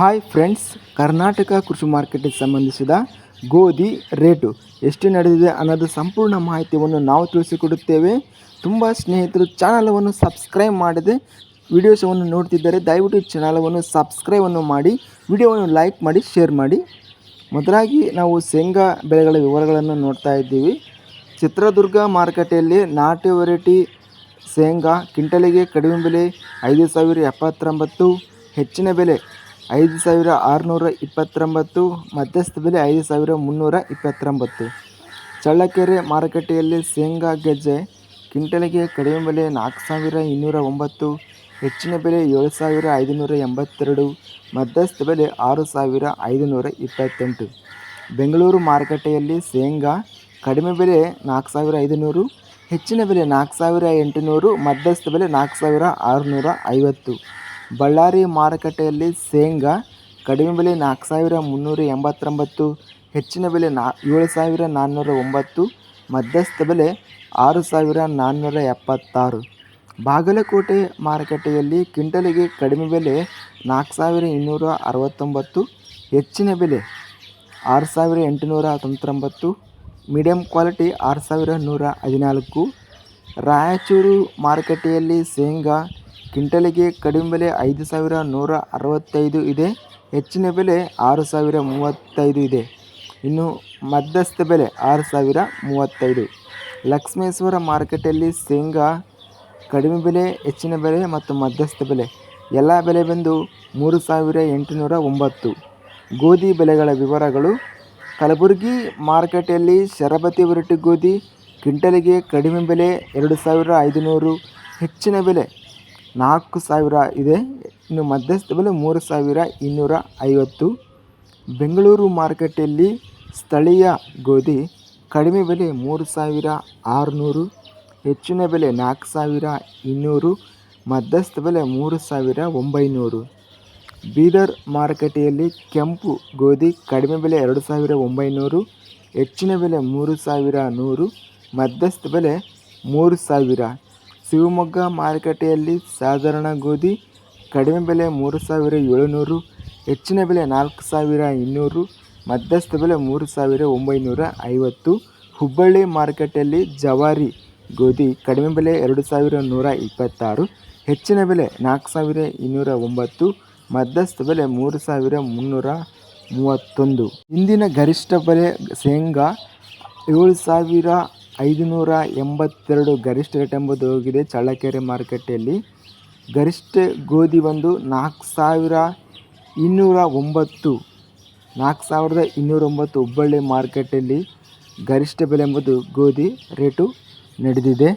Hi friends Karnataka ಕೃಷಿ ಮಾರ್ಕೆಟಿಗೆ ಸಂಬಂಧಿಸಿದ ಗೋಧಿ ರೇಟು ಎಷ್ಟು ನಡೆದಿದೆ ಅನ್ನೋದು ಸಂಪೂರ್ಣ ಮಾಹಿತಿಯನ್ನು ನಾವು ತಿಳಿಸಿಕೊಡುತ್ತೇವೆ. ತುಂಬ ಸ್ನೇಹಿತರು ಚಾನಲವನ್ನು ಸಬ್ಸ್ಕ್ರೈಬ್ ಮಾಡದೆ ವಿಡಿಯೋಸವನ್ನು ನೋಡ್ತಿದ್ದರೆ ದಯವಿಟ್ಟು ಚಾನಲವನ್ನು ಸಬ್ಸ್ಕ್ರೈಬನ್ನು ಮಾಡಿ ವಿಡಿಯೋವನ್ನು ಲೈಕ್ ಮಾಡಿ ಶೇರ್ ಮಾಡಿ. ಮೊದಲಾಗಿ ನಾವು ಶೇಂಗಾ ಬೆಳೆಗಳ ವಿವರಗಳನ್ನು ನೋಡ್ತಾ ಇದ್ದೀವಿ. ಚಿತ್ರದುರ್ಗ ಮಾರುಕಟ್ಟೆಯಲ್ಲಿ ನಾಟಿ ವೆರೈಟಿ ಶೇಂಗಾ ಕ್ವಿಂಟಲಿಗೆ ಕಡಿಮೆ ಬೆಲೆ ಐದು ಸಾವಿರ ಎಪ್ಪತ್ತೊಂಬತ್ತು, ಹೆಚ್ಚಿನ ಬೆಲೆ ಐದು ಸಾವಿರ ಆರುನೂರ ಇಪ್ಪತ್ತೊಂಬತ್ತು ಮಧ್ಯಸ್ಥ ಬೆಲೆ ಐದು ಸಾವಿರ ಮುನ್ನೂರ ಇಪ್ಪತ್ತೊಂಬತ್ತು. ಚಳ್ಳಕೆರೆ ಮಾರುಕಟ್ಟೆಯಲ್ಲಿ ಶೇಂಗಾ ಗೆಜ್ಜೆ ಕ್ವಿಂಟಲಿಗೆ ಕಡಿಮೆ ಬೆಲೆ ನಾಲ್ಕು ಸಾವಿರ ಇನ್ನೂರ ಒಂಬತ್ತು, ಹೆಚ್ಚಿನ ಬೆಲೆ ಏಳು ಸಾವಿರ ಐದುನೂರ ಎಂಬತ್ತೆರಡು, ಮಧ್ಯಸ್ಥ ಬೆಲೆ ಆರು ಸಾವಿರ ಐದುನೂರ ಇಪ್ಪತ್ತೆಂಟು. ಬೆಂಗಳೂರು ಮಾರುಕಟ್ಟೆಯಲ್ಲಿ ಶೇಂಗಾ ಕಡಿಮೆ ಬೆಲೆ ನಾಲ್ಕು ಸಾವಿರ ಐದುನೂರು, ಹೆಚ್ಚಿನ ಬೆಲೆ ನಾಲ್ಕು ಸಾವಿರ ಎಂಟುನೂರು, ಮಧ್ಯಸ್ಥ ಬೆಲೆ ನಾಲ್ಕು ಸಾವಿರ ಆರುನೂರ ಐವತ್ತು. ಬಳ್ಳಾರಿ ಮಾರುಕಟ್ಟೆಯಲ್ಲಿ ಶೇಂಗಾ, ಕಡಿಮೆ ಬೆಲೆ ನಾಲ್ಕು ಸಾವಿರ ಮುನ್ನೂರ ಎಂಬತ್ತೊಂಬತ್ತು, ಹೆಚ್ಚಿನ ಬೆಲೆ ನಾ ಏಳು ಸಾವಿರ ನಾನ್ನೂರ ಒಂಬತ್ತು, ಮಧ್ಯಸ್ಥ ಬೆಲೆ ಆರು ಸಾವಿರ ನಾನ್ನೂರ ಎಪ್ಪತ್ತಾರು. ಬಾಗಲಕೋಟೆ ಮಾರುಕಟ್ಟೆಯಲ್ಲಿ ಕ್ವಿಂಟಲಿಗೆ ಕಡಿಮೆ ಬೆಲೆ ನಾಲ್ಕು ಸಾವಿರ ಇನ್ನೂರ ಅರವತ್ತೊಂಬತ್ತು, ಹೆಚ್ಚಿನ ಬೆಲೆ ಆರು ಸಾವಿರ ಎಂಟುನೂರ ತೊಂಬತ್ತೊಂಬತ್ತು, ಮೀಡಿಯಂ ಕ್ವಾಲಿಟಿ ಆರು ಸಾವಿರ ನೂರ ಹದಿನಾಲ್ಕು. ರಾಯಚೂರು ಮಾರುಕಟ್ಟೆಯಲ್ಲಿ ಶೇಂಗಾ ಕ್ವಿಂಟಲಿಗೆ ಕಡಿಮೆ ಬೆಲೆ ಐದು ಸಾವಿರ ನೂರ ಅರವತ್ತೈದು ಇದೆ. ಹೆಚ್ಚಿನ ಬೆಲೆ ಆರು ಸಾವಿರ ಮೂವತ್ತೈದು ಇದೆ. ಇನ್ನು ಮಧ್ಯಸ್ಥ ಬೆಲೆ ಆರು ಸಾವಿರ ಮೂವತ್ತೈದು. ಲಕ್ಷ್ಮೇಶ್ವರ ಮಾರ್ಕೆಟಲ್ಲಿ ಶೇಂಗಾ ಕಡಿಮೆ ಬೆಲೆ, ಹೆಚ್ಚಿನ ಬೆಲೆ ಮತ್ತು ಮಧ್ಯಸ್ಥ ಬೆಲೆ. ಎಲ್ಲ ಬೆಲೆ ಬಂದು ಮೂರು ಸಾವಿರ ಎಂಟುನೂರ ಒಂಬತ್ತು. ಗೋಧಿ ಬೆಲೆಗಳ ವಿವರಗಳು. ಕಲಬುರಗಿ ಮಾರ್ಕೆಟಲ್ಲಿ ಶರಬತಿ ವೆರೈಟಿ ಗೋಧಿ, ಕ್ವಿಂಟಲಿಗೆ ಕಡಿಮೆ ಬೆಲೆ ಎರಡು ಸಾವಿರ ಐದುನೂರು. ಹೆಚ್ಚಿನ ಬೆಲೆ ನಾಲ್ಕು ಸಾವಿರ ಇದೆ. ಇನ್ನು ಮಧ್ಯಸ್ಥ ಬೆಲೆ ಮೂರು ಸಾವಿರ ಇನ್ನೂರ ಐವತ್ತು. ಬೆಂಗಳೂರು ಮಾರುಕಟ್ಟೆಯಲ್ಲಿ ಸ್ಥಳೀಯ ಗೋಧಿ ಕಡಿಮೆ ಬೆಲೆ ಮೂರು ಸಾವಿರ ಆರುನೂರು. ಹೆಚ್ಚಿನ ಬೆಲೆ ನಾಲ್ಕು ಸಾವಿರ ಇನ್ನೂರು. ಮಧ್ಯಸ್ಥ ಬೆಲೆ ಮೂರು ಸಾವಿರ ಒಂಬೈನೂರು. ಬೀದರ್ ಮಾರುಕಟ್ಟೆಯಲ್ಲಿ ಕೆಂಪು ಗೋಧಿ ಕಡಿಮೆ ಬೆಲೆ ಎರಡು ಸಾವಿರ ಒಂಬೈನೂರು. ಹೆಚ್ಚಿನ ಬೆಲೆ ಮೂರು ಸಾವಿರ ನೂರು. ಮಧ್ಯಸ್ಥ ಬೆಲೆ ಮೂರು ಸಾವಿರ. ಶಿವಮೊಗ್ಗ ಮಾರುಕಟ್ಟೆಯಲ್ಲಿ ಸಾಧಾರಣ ಗೋಧಿ, ಕಡಿಮೆ ಬೆಲೆ ಮೂರು ಸಾವಿರ ಏಳುನೂರು, ಹೆಚ್ಚಿನ ಬೆಲೆ ನಾಲ್ಕು ಸಾವಿರ ಇನ್ನೂರು, ಮಧ್ಯಸ್ಥ ಬೆಲೆ ಮೂರು ಸಾವಿರ ಒಂಬೈನೂರ ಐವತ್ತು. ಹುಬ್ಬಳ್ಳಿ ಮಾರುಕಟ್ಟೆಯಲ್ಲಿ ಜವಾರಿ ಗೋಧಿ ಕಡಿಮೆ ಬೆಲೆ ಎರಡು ಸಾವಿರ ನೂರ ಇಪ್ಪತ್ತಾರು, ಹೆಚ್ಚಿನ ಬೆಲೆ ನಾಲ್ಕು ಸಾವಿರ ಇನ್ನೂರ ಒಂಬತ್ತು, ಮಧ್ಯಸ್ಥ ಬೆಲೆ ಮೂರು ಸಾವಿರ ಮುನ್ನೂರ ಮೂವತ್ತೊಂದು. ಇಂದಿನ ಗರಿಷ್ಠ ಬೆಲೆ ಶೇಂಗಾ ಏಳು ಸಾವಿರ ಐದುನೂರ ಎಂಬತ್ತೆರಡು ಗರಿಷ್ಠ ರೇಟ್ ಎಂಬುದು ಹೋಗಿದೆ. ಚಳ್ಳಕೆರೆ ಮಾರುಕಟ್ಟೆಯಲ್ಲಿ ಗರಿಷ್ಠ ಗೋಧಿ ಬಂದು ನಾಲ್ಕು ಸಾವಿರ ಇನ್ನೂರ ಒಂಬತ್ತು, ನಾಲ್ಕು ಸಾವಿರದ ಇನ್ನೂರ ಒಂಬತ್ತು ಹುಬ್ಬಳ್ಳಿ ಮಾರುಕಟ್ಟೆಯಲ್ಲಿ ಗರಿಷ್ಠ ಬೆಲೆ ಎಂಬುದು ಗೋಧಿ ರೇಟು ನಡೆದಿದೆ.